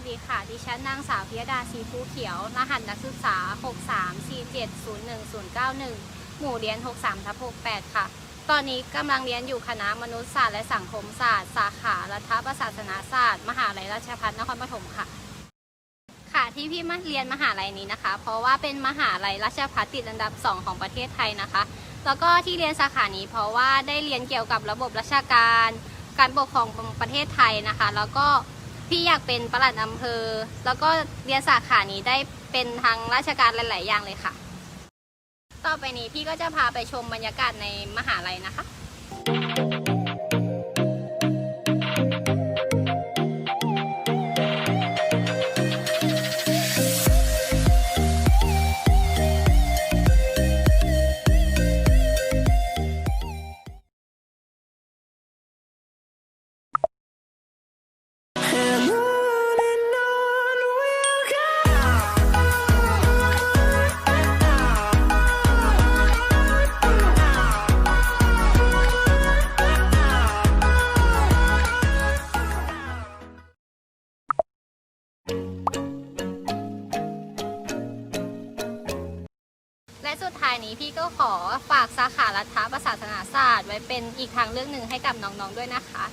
วัสดีค่ะ ดิฉันนางสาวพิยดาชีภูเขียว รหัสนักศึกษา 63470191 หมู่เรียน 63ทับ68 ค่ะ ตอนนี้กำลังเรียนอยู่คณะมนุษยศาสตร์และสังคมศาสตร์ สาขารัฐประศาสนาศาสตร์ มหาลัยราชภัฏนครปฐมค่ะ ค่ะที่พี่มาเรียนมหาลัยนี้นะคะ เพราะว่าเป็นมหาลัยราชภัฏติดอันดับ 2 ของประเทศไทยนะคะ แล้วก็ที่เรียนสาขานี้เพราะว่าได้เรียนเกี่ยวกับระบบราชการ การปกครองของประเทศไทยนะคะ แล้วก็ พี่อยากเป็นประหลัดอำเภอ แล้วก็เรียนสาขานี้ได้เป็นทางราชการหลาย ๆ อย่างเลยค่ะ ต่อไปนี้พี่ก็จะพาไปชมบรรยากาศในมหาลัยนะคะ และสุดท้ายนี้พี่ก็ขอฝากสาขารัฐประศาสนาศาสตร์ ไว้เป็นอีกทางเลือกหนึ่งให้กับน้องๆด้วยนะคะ